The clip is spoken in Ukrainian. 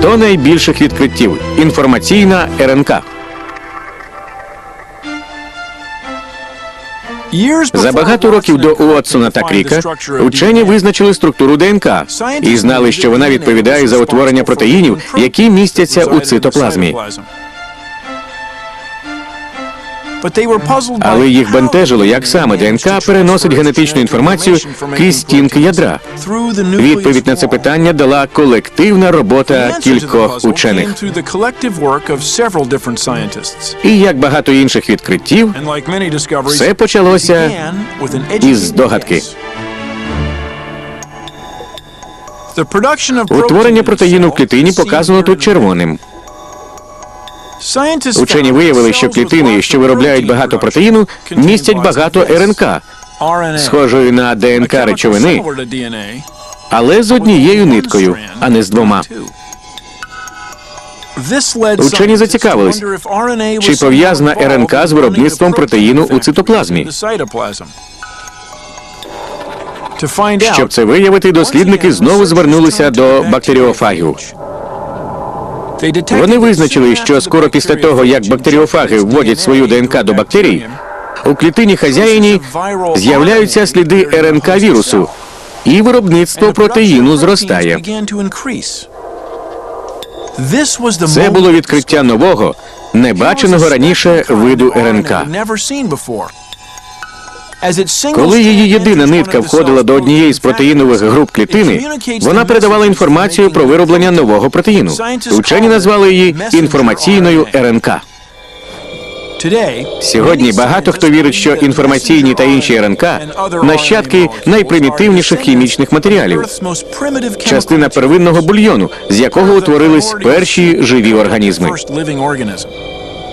100 найбільших відкриттів. Інформаційна РНК. За багато років до Уотсона та Кріка учені визначили структуру ДНК і знали, що вона відповідає за утворення протеїнів, які містяться у цитоплазмі. Але їх бентежило, як саме ДНК переносить генетичну інформацію крізь стінки ядра. Відповідь на це питання дала колективна робота кількох учених. І як багато інших відкриттів, все почалося із здогадки. Утворення протеїну в клітині показано тут червоним. Учені виявили, що клітини, що виробляють багато протеїну, містять багато РНК, схожої на ДНК речовини, але з однією ниткою, а не з двома. Учені зацікавились, чи пов'язана РНК з виробництвом протеїну у цитоплазмі. Щоб це виявити, дослідники знову звернулися до бактеріофагів. Вони визначили, що скоро після того, як бактеріофаги вводять свою ДНК до бактерій, у клітині хазяїні з'являються сліди РНК вірусу, і виробництво протеїну зростає. Це було відкриття нового, небаченого раніше виду РНК. Коли її єдина нитка входила до однієї з протеїнових груп клітини, вона передавала інформацію про вироблення нового протеїну. Учені назвали її інформаційною РНК. Сьогодні багато хто вірить, що інформаційні та інші РНК нащадки найпримітивніших хімічних матеріалів, частина первинного бульйону, з якого утворились перші живі організми.